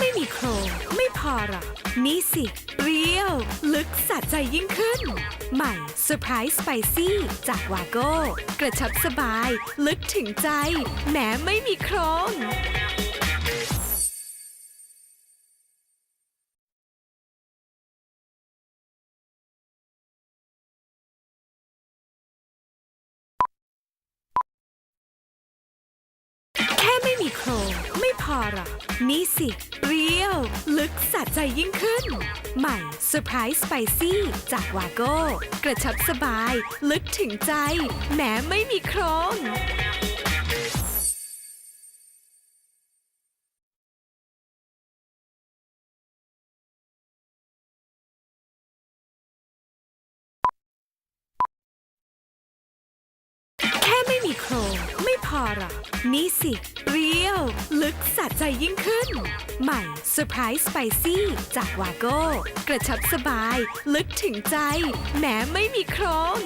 ่ไม่มีโครงไม่พอหรอกนี่สิเรียว ลึกสะใจยิ่งขึ้น ใหม่เซอร์ไพรส์สไปซี่จากวาโก้ กระชับสบาย ลึกถึงใจ แม้ไม่มีโครงแค่ไม่มีโครง พอหรอกนี่สิเรียว ลึกสะใจยิ่งขึ้น ใหม่เซอร์ไพรส์สไปซี่จากวาโก้ กระชับสบาย ลึกถึงใจ แม้ไม่มีโครงแค่ไม่มีโครง ไม่พอหรอกนี่สิเรียว ลึกสะใจยิ่งขึ้น ใหม่เซอร์ไพรส์สไปซี่จากวาโก้ กระชับสบาย ลึกถึงใจแม้ไม่มีโครง